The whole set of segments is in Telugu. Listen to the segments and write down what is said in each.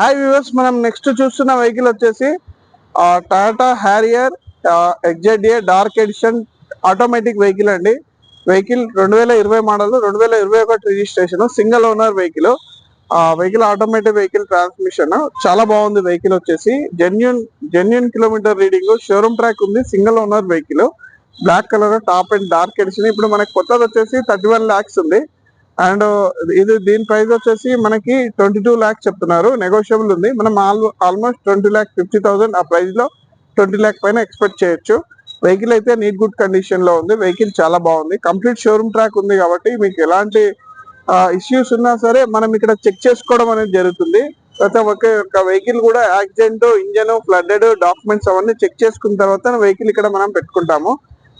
హాయ్ వ్యూవర్స్ మనం నెక్స్ట్ చూస్తున్న వెహికల్ వచ్చేసి Tata Harrier XZA dark edition automatic vehicle అండి. వెహికల్ రెండు వేల ఇరవై మోడల్ రెండు వేల ఇరవై ఒకటి registration single owner vehicle vehicle automatic vehicle transmission చాలా బాగుంది వెహికల్ వచ్చేసి. Genuine genuine kilometre reading showroom track ఉంది single owner vehicle black colour top and dark edition ఇప్పుడు మనకి కొత్తది వచ్చేసి థర్టీ వన్ ల్యాక్స్ ఉంది. అండ్ ఇది దీని ప్రైస్ వచ్చేసి మనకి ట్వంటీ టూ ల్యాక్స్ చెప్తున్నారు. నెగోషియబుల్ ఉంది. మనం almost twenty lakh fifty thousand ఆ ప్రైస్లో ట్వంటీ ల్యాక్ పైన ఎక్స్పెక్ట్ చేయొచ్చు. వెహికల్ అయితే నీట్ గుడ్ కండిషన్లో ఉంది. వెహికల్ చాలా బాగుంది. కంప్లీట్ షోరూమ్ ట్రాక్ ఉంది కాబట్టి మీకు ఎలాంటి ఇష్యూస్ ఉన్నా సరే మనం ఇక్కడ చెక్ చేసుకోవడం అనేది జరుగుతుంది. ప్రతి ఒక్క వెహికల్ కూడా యాక్సిడెంట్ ఇంజన్ ఫ్లడెడ్ డాక్యుమెంట్స్ అవన్నీ చెక్ చేసుకున్న తర్వాత వెహికల్ ఇక్కడ మనం పెట్టుకుంటాము.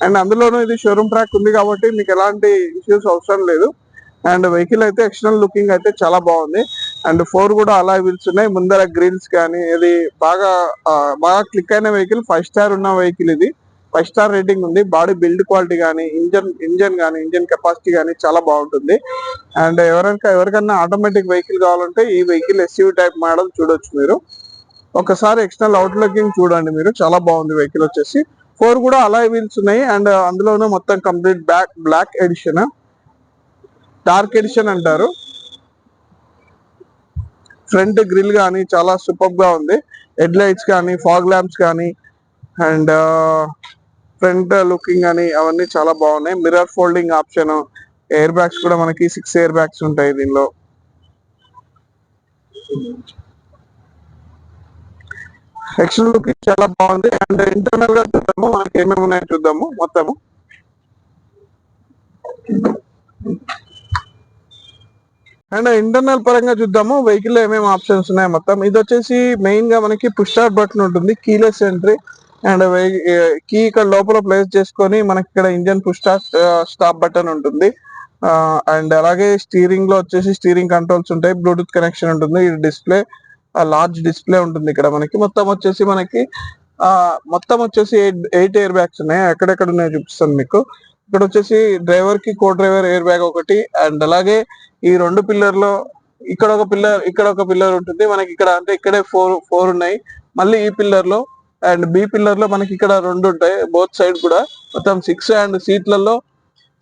అండ్ అందులోనూ ఇది షోరూమ్ ట్రాక్ ఉంది కాబట్టి మీకు ఎలాంటి ఇష్యూస్ అవసరం లేదు. అండ్ వెహికల్ అయితే ఎక్స్టర్నల్ లుకింగ్ అయితే చాలా బాగుంది. అండ్ ఫోర్ కూడా అలా వీల్స్ ఉన్నాయి ముందర గ్రిల్స్ కానీ ఇది బాగా బాగా క్లిక్ అయిన వెహికల్. ఫైవ్ స్టార్ ఉన్న వెహికల్ ఇది. ఫైవ్ స్టార్ రేటింగ్ ఉంది. బాడీ బిల్డ్ క్వాలిటీ కానీ ఇంజన్ ఇంజన్ కానీ ఇంజన్ కెపాసిటీ కానీ చాలా బాగుంటుంది. అండ్ ఎవరైనా ఎవరికైనా ఆటోమేటిక్ వెహికల్ కావాలంటే ఈ వెహికల్ ఎస్యూవి టైప్ మోడల్ చూడొచ్చు మీరు. ఒకసారి ఎక్స్టర్నల్ అవుట్ లుకింగ్ చూడండి మీరు. చాలా బాగుంది వెహికల్ వచ్చేసి. ఫోర్ కూడా అలా వీల్స్ ఉన్నాయి అండ్ అందులోనూ మొత్తం complete black black edition dark edition అంటారు. ఫ్రంట్ గ్రిల్ కానీ చాలా సూపర్గా ఉంది. హెడ్ లైట్స్ కానీ ఫాగ్ ల్యాంప్స్ కానీ అండ్ ఫ్రంట్ లుకింగ్ కానీ అవన్నీ చాలా బాగున్నాయి. Mirror folding option air bags కూడా మనకి సిక్స్ ఎయిర్ బ్యాగ్స్ ఉంటాయి దీనిలో. ఎక్స్టర్నల్ లుకింగ్ చాలా బాగుంది. అండ్ ఇంటర్నల్గా చూద్దాము. మనకి ఏమేమి ఉన్నాయో చూద్దాము. మొత్తము. అండ్ ఇంటర్నల్ పరంగా చూద్దాము. వెహికల్లో ఏమేమి ఆప్షన్స్ ఉన్నాయి మొత్తం. ఇది వచ్చేసి మెయిన్గా మనకి పుష్ స్టార్ట్ బటన్ ఉంటుంది. కీలెస్ ఎంట్రీ అండ్ కీ ఇక్కడ లోపల ప్లేస్ చేసుకొని మనకి ఇక్కడ engine push start stop button ఉంటుంది. అండ్ అలాగే స్టీరింగ్లో వచ్చేసి స్టీరింగ్ కంట్రోల్స్ ఉంటాయి. బ్లూటూత్ కనెక్షన్ ఉంటుంది. ఇది డిస్ప్లే లార్జ్ డిస్ప్లే ఉంటుంది ఇక్కడ మనకి. మొత్తం వచ్చేసి మనకి మొత్తం వచ్చేసి ఎయిట్ ఎయిర్ బ్యాగ్స్ ఉన్నాయి. ఎక్కడెక్కడ ఉన్నాయో చూపిస్తాను మీకు. ఇక్కడ వచ్చేసి డ్రైవర్కి కో డ్రైవర్ ఎయిర్ బ్యాగ్ ఒకటి అండ్ అలాగే ఈ రెండు పిల్లర్లో ఇక్కడ ఒక పిల్లర్ ఇక్కడ ఒక పిల్లర్ ఉంటుంది. మనకి ఇక్కడ అంటే ఇక్కడే ఫోర్ ఫోర్ ఉన్నాయి. మళ్ళీ ఈ పిల్లర్లో అండ్ బి పిల్లర్లో మనకి ఇక్కడ రెండు ఉంటాయి బోత్ సైడ్ కూడా. మొత్తం సిక్స్ అండ్ సీట్లలో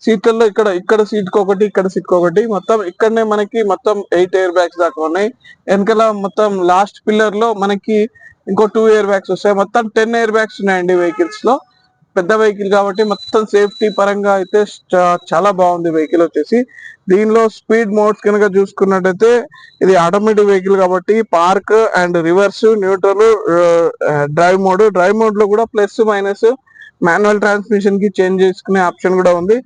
సీట్లలో ఇక్కడ ఇక్కడ సీట్ ఒకటి ఇక్కడ సీట్ ఒకటి. మొత్తం ఇక్కడనే మనకి మొత్తం ఎయిట్ ఎయిర్ బ్యాగ్స్ దాకా ఉన్నాయి. వెనకాల మొత్తం లాస్ట్ పిల్లర్లో మనకి ఇంకో టూ ఎయిర్ బ్యాగ్స్ వస్తాయి. మొత్తం టెన్ ఎయిర్ బ్యాగ్స్ ఉన్నాయండి వెహికల్స్లో పెద్ద వెహికల్ కాబట్టి మొత్తం సేఫ్టీ పరంగా అయితే చాలా బాగుంది వెహికల్ వచ్చేసి. దీనిలో స్పీడ్ మోడ్స్ కనుక చూసుకున్నట్టయితే ఇది ఆటోమేటిక్ వెహికల్ కాబట్టి park and reverse neutral drive mode. Drive మోడ్లో కూడా ప్లస్ మైనస్ మాన్యువల్ ట్రాన్స్మిషన్కి చేంజ్ చేసుకునే ఆప్షన్ కూడా ఉంది.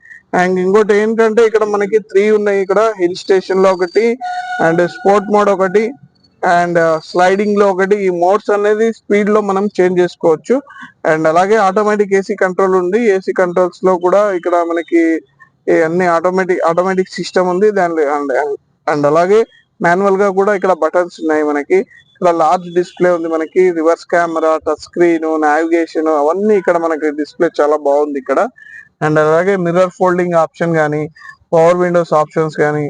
అండ్ ఇంకోటి ఏంటంటే ఇక్కడ మనకి త్రీ ఉన్నాయి ఇక్కడ. హిల్ స్టేషన్లో ఒకటి అండ్ స్పోర్ట్ మోడ్ ఒకటి. అండ్ స్లైడింగ్లో ఒకటి ఈ మోడ్స్ అనేది స్పీడ్లో మనం చేంజ్ చేసుకోవచ్చు. అండ్ అలాగే ఆటోమేటిక్ ఏసీ కంట్రోల్ ఉంది. ఏసీ కంట్రోల్స్లో కూడా ఇక్కడ మనకి అన్ని ఆటోమేటిక్ ఆటోమేటిక్ సిస్టమ్ ఉంది. దాని అండ్ అండ్ అలాగే మాన్యువల్గా కూడా ఇక్కడ బటన్స్ ఉన్నాయి మనకి. ఇక్కడ లార్జ్ డిస్ప్లే ఉంది మనకి. Reverse camera touch screen navigation అవన్నీ ఇక్కడ మనకి డిస్ప్లే చాలా బాగుంది ఇక్కడ. అండ్ అలాగే మిర్రర్ ఫోల్డింగ్ ఆప్షన్ కానీ పవర్ విండోస్ ఆప్షన్స్ కానీ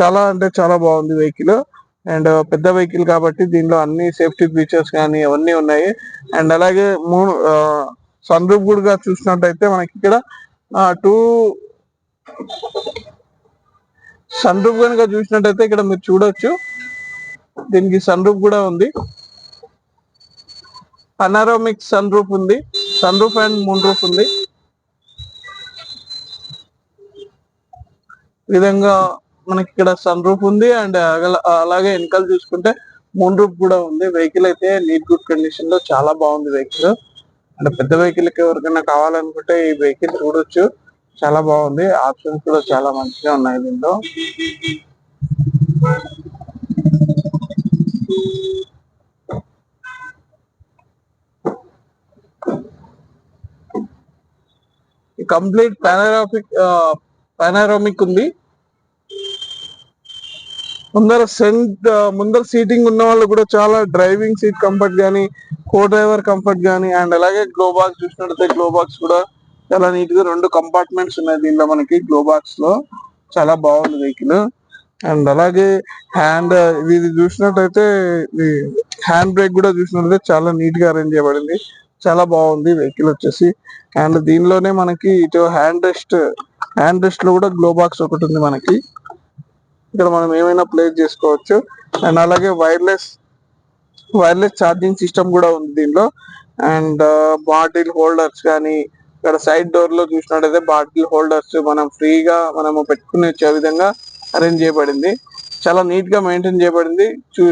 చాలా అంటే చాలా బాగుంది వెహికల్ అండ్ పెద్ద వెహికల్ కాబట్టి దీనిలో అన్ని సేఫ్టీ ఫీచర్స్ కానీ అవన్నీ ఉన్నాయి. అండ్ అలాగే మూడు సన్ రూఫ్ కూడా చూసినట్టయితే మనకి ఇక్కడ టూ సన్ రూఫ్ కనుక చూసినట్టయితే ఇక్కడ మీరు చూడొచ్చు. దీనికి సన్ రూఫ్ కూడా ఉంది. పనారోమిక్ సన్ రూఫ్ ఉంది. Sun roof and moon roof ఉంది విధంగా మనకి ఇక్కడ సన్ రూఫ్ ఉంది అండ్ అలాగే వెనకాల చూసుకుంటే మూన్ రూఫ్ కూడా ఉంది. వెహికల్ అయితే నీట్ గుడ్ కండిషన్లో చాలా బాగుంది వెహికల్. అండ్ పెద్ద వెహికల్కి ఎవరికైనా కావాలనుకుంటే ఈ వెహికల్ చూడొచ్చు. చాలా బాగుంది. ఆప్షన్స్ కూడా చాలా మంచిగా ఉన్నాయి దీంట్లో. కంప్లీట్ పానరాఫిక్ పానరామిక్ ఉంది. ముందర సెంట్ ముందర సీటింగ్ ఉన్న వాళ్ళు కూడా చాలా డ్రైవింగ్ సీట్ కంఫర్ట్ గానీ కో డ్రైవర్ కంఫర్ట్ గానీ అండ్ అలాగే గ్లో బాక్స్ చూసినట్టయితే గ్లో బాక్స్ కూడా చాలా నీట్గా రెండు కంపార్ట్మెంట్స్ ఉన్నాయి దీనిలో మనకి గ్లో బాక్స్లో. చాలా బాగుంది వెహికల్. అండ్ అలాగే హ్యాండ్ ఇది చూసినట్టయితే హ్యాండ్ బ్రేక్ కూడా చూసినట్టయితే చాలా నీట్గా అరేంజ్ చేయబడింది. చాలా బాగుంది వెహికల్ వచ్చేసి. అండ్ దీనిలోనే మనకి ఇటు హ్యాండ్ రెస్ట్ హ్యాండ్ రెస్ట్లో కూడా గ్లో బాక్స్ ఒకటి ఉంది మనకి. ఇక్కడ మనం ఏమైనా ప్లేస్ చేసుకోవచ్చు. అండ్ అలాగే వైర్లెస్ వైర్లెస్ ఛార్జింగ్ సిస్టమ్ కూడా ఉంది దీనిలో. అండ్ బాటిల్ హోల్డర్స్ కానీ ఇక్కడ సైడ్ డోర్లో చూసినట్టయితే బాటిల్ హోల్డర్స్ మనం ఫ్రీగా మనము పెట్టుకునే వచ్చే విధంగా అరేంజ్ చేయబడింది. చాలా నీట్గా మెయింటైన్ చేయబడింది. చూ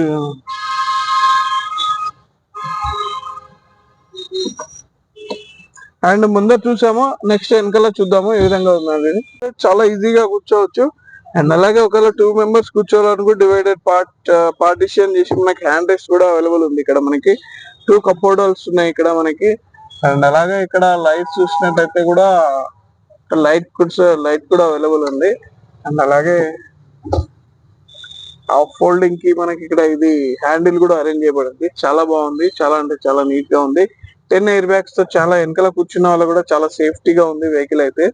అండ్ ముందర చూసాము. నెక్స్ట్ వెనకాల చూద్దాము ఏ విధంగా ఉన్నది చాలా ఈజీగా కూర్చోవచ్చు. అండ్ అలాగే ఒకవేళ టూ మెంబర్స్ కూర్చోవాలనుకో డివైడెడ్ పార్ట్ పార్టిషన్ చేసి మనకి హ్యాండ్ రెస్ట్ కూడా అవైలబుల్ ఉంది ఇక్కడ మనకి. టూ కపోర్డల్స్ ఉన్నాయి ఇక్కడ మనకి. అండ్ అలాగే ఇక్కడ లైట్ చూసినట్టయితే కూడా లైట్ కూడా లైట్ కూడా అవైలబుల్ ఉంది. అండ్ అలాగే ఆఫ్ ఫోల్డింగ్కి మనకి ఇక్కడ ఇది హ్యాండిల్ కూడా అరేంజ్ చేయబడింది. చాలా బాగుంది. చాలా అంటే చాలా నీట్గా ఉంది. టెన్ ఎయిర్ బ్యాగ్స్తో చాలా వెనకాల కూర్చున్న వాళ్ళు కూడా చాలా సేఫ్టీగా ఉంది వెహికల్ అయితే.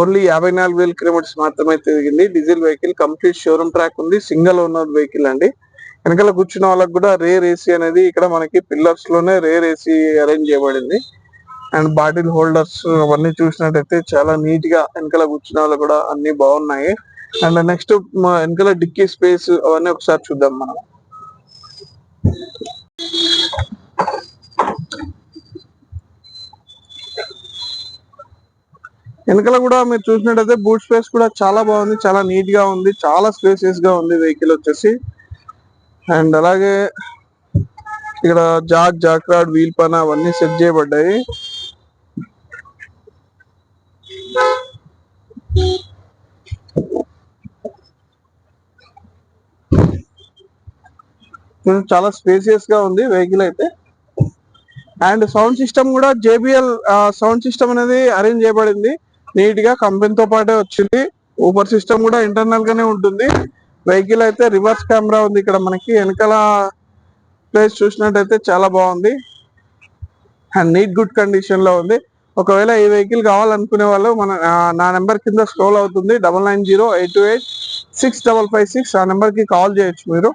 ఓన్లీ యాభై నాలుగు వేల కిలోమీటర్స్ మాత్రమే తిరిగింది. Diesel vehicle complete showroom track ఉంది. సింగిల్ ఓనర్ వెహికల్ అండి. వెనకాల కూర్చున్న వాళ్ళకి కూడా రేర్ ఏసీ అనేది ఇక్కడ మనకి పిల్లర్స్లోనే రేర్ ఏసీ అరేంజ్ చేయబడింది. అండ్ బాటిల్ హోల్డర్స్ అవన్నీ చూసినట్టయితే చాలా నీట్గా వెనకాల కూర్చున్న వాళ్ళు కూడా అన్ని బాగున్నాయి. అండ్ నెక్స్ట్ వెనకాల డిక్కీ స్పేస్ అవన్నీ ఒకసారి చూద్దాం మనం. వెనకాల కూడా మీరు చూసినట్టయితే బూట్ స్పేస్ కూడా చాలా బాగుంది చాలా నీట్గా ఉంది చాలా స్పేసియస్గా ఉంది వెహికల్ వచ్చేసి. అండ్ అలాగే ఇక్కడ జాక్ జాక్రాడ్ వీల్ పైన అవన్నీ సెట్ చేయబడ్డాయి. Hmm, చాలా స్పేసియస్గా ఉంది వెహికల్ అయితే. అండ్ సౌండ్ సిస్టమ్ కూడా జేబిఎల్ సౌండ్ సిస్టమ్ అనేది అరేంజ్ చేయబడింది. నీట్గా కంపెనీతో పాటే వచ్చింది. ఊపర్ సిస్టమ్ కూడా ఇంటర్నల్ గానే ఉంటుంది. వెహికల్ అయితే రివర్స్ కెమెరా ఉంది ఇక్కడ మనకి. వెనకాల ప్లేస్ చూసినట్టయితే చాలా బాగుంది. అండ్ నీట్ గుడ్ కండిషన్లో ఉంది. ఒకవేళ ఈ వెహికల్ కావాలనుకునే వాళ్ళు మన నా నెంబర్ కింద స్క్రోల్ అవుతుంది. Double nine zero eight two eight six double five six ఆ నెంబర్కి కాల్ చేయొచ్చు మీరు.